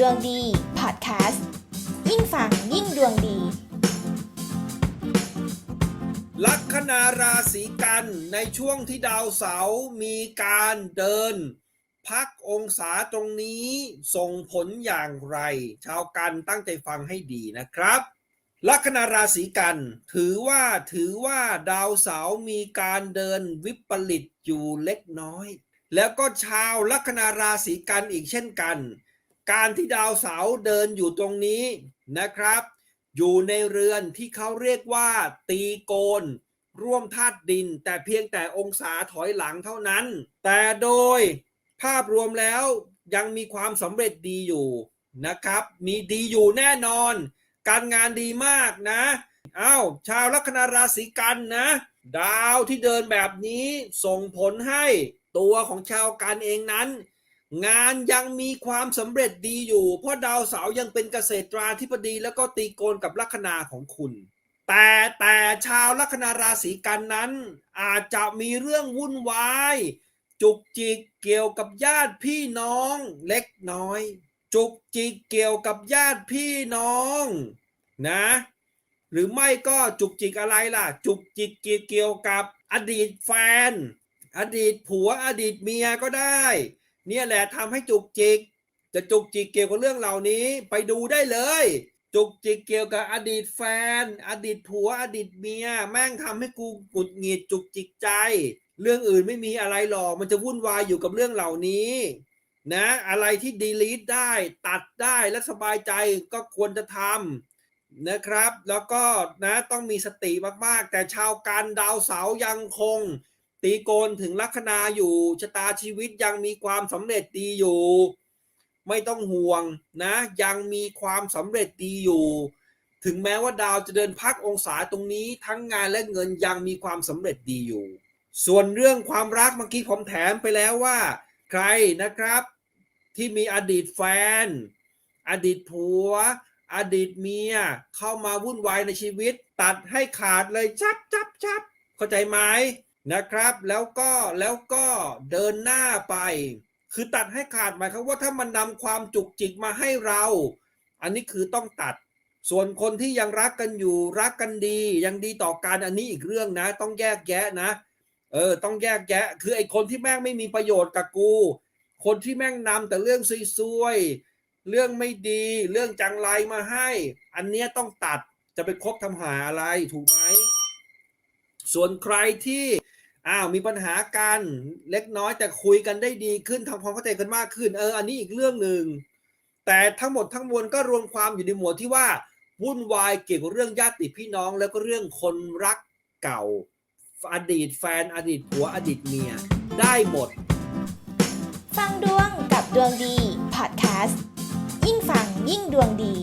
ดวงดีพอดแคสต์ยิ่งฟังยิ่งดวงดี ลัคนาราศีกันในช่วงที่ดาวเสาร์มีการเดิน พักองศาตรงนี้ส่งผลอย่างไร ชาวกันตั้งใจฟังให้ดีนะครับ ลัคนาราศีกันถือว่าถือว่าดาวเสาร์มีการเดินวิปริตอยู่เล็กน้อย แล้วก็ชาวลัคนาราศีกันอีกเช่นกัน การที่ดาวเสาร์เดินอยู่ตรงนี้นะครับ อยู่ในเรือนที่เขาเรียกว่า ตีโกน ร่วมธาตุดิน แต่เพียงแต่องศาถอยหลังเท่านั้น แต่โดยภาพรวมแล้วยังมีความสำเร็จดีอยู่นะครับ มีดีอยู่แน่นอน การงานดีมากนะอ้าวชาวลัคนาราศีกันนะ ดาวที่เดินแบบนี้ส่งผลให้ตัวของชาวกันเองนั้น งานยังมีความสำเร็จดีอยู่ เพราะดาวเสาร์ยังเป็นเกษตราธิบดีแล้วก็ตีโกนกับลัคนาของคุณ แต่แต่ชาวลัคนาราศีกันนั้น อาจจะมีเรื่องวุ่นวาย จุกจิกเกี่ยวกับญาติพี่น้องเล็กน้อย จุกจิกเกี่ยวกับญาติพี่น้องนะ หรือไม่ก็จุกจิกอะไรล่ะ จุกจิกเกี่ยวกับอดีตแฟน อดีตผัวอดีตเมียก็ได้ เนี่ยแหละทำให้จุกจิก จะจุกจิกเกี่ยวกับเรื่องเหล่านี้ไปดูได้เลย จุกจิกเกี่ยวกับอดีตแฟน อดีตผัว อดีตเมีย แม่งทำให้กูหงุดหงิดจุกจิกใจ เรื่องอื่นไม่มีอะไรหรอกมันจะวุ่นวายอยู่กับเรื่องเหล่านี้นะอะไรที่ดีลีทได้ตัดได้และสบายใจก็ควรจะทำนะครับ แล้วก็นะต้องมีสติมากๆ แต่ชาวการดาวเสายังคง ตีโกนถึงลัคนาอยู่ชะตาชีวิตยังมีความสำเร็จดีอยู่ ไม่ต้องห่วงนะ ยังมีความสำเร็จดีอยู่ ถึงแม้ว่าดาวจะเดินพักองศาตรงนี้ทั้งงานและเงินยังมีความสำเร็จดีอยู่ ส่วนเรื่องความรักเมื่อกี้ผมแถมไปแล้วว่า ใครนะครับ ที่มีอดีตแฟน อดีตผัว อดีตเมียเข้ามาวุ่นวายในชีวิต ตัดให้ขาดเลยจับจับจับเข้าใจไหม นะครับ แล้วก็แล้วก็เดินหน้าไป คือตัดให้ขาดหมายความว่าถ้ามันนำความจุกจิกมาให้เรา อันนี้คือต้องตัด ส่วนคนที่ยังรักกันอยู่รักกันดี ยังดีต่อกันอันนี้อีกเรื่องนะ ต้องแยกแยะนะ เออ ต้องแยกแยะ คือไอ้คนที่แม่งไม่มีประโยชน์กับกู คนที่แม่งนำแต่เรื่องซวยๆเรื่องไม่ดีเรื่องจังไรมาให้ อันเนี้ยต้องตัดจะไปคบทำหาอะไรถูกไหมส่วนใครที่ อ้าวมีปัญหากันเล็กน้อยแต่คุยกันได้ดีขึ้นทำความเข้าใจกันมากขึ้น เออ อันนี้อีกเรื่องหนึ่งแต่ทั้งหมดทั้งมวลก็รวมความอยู่ในหมวดที่ว่าวุ่นวายเกี่ยวกับเรื่องญาติพี่น้อง แล้วก็เรื่องคนรักเก่า อดีตแฟนอดีตผัวอดีตเมีย ได้หมด ฟังดวงกับดวงดีพอดแคสต์ยิ่งฟังยิ่งดวงดี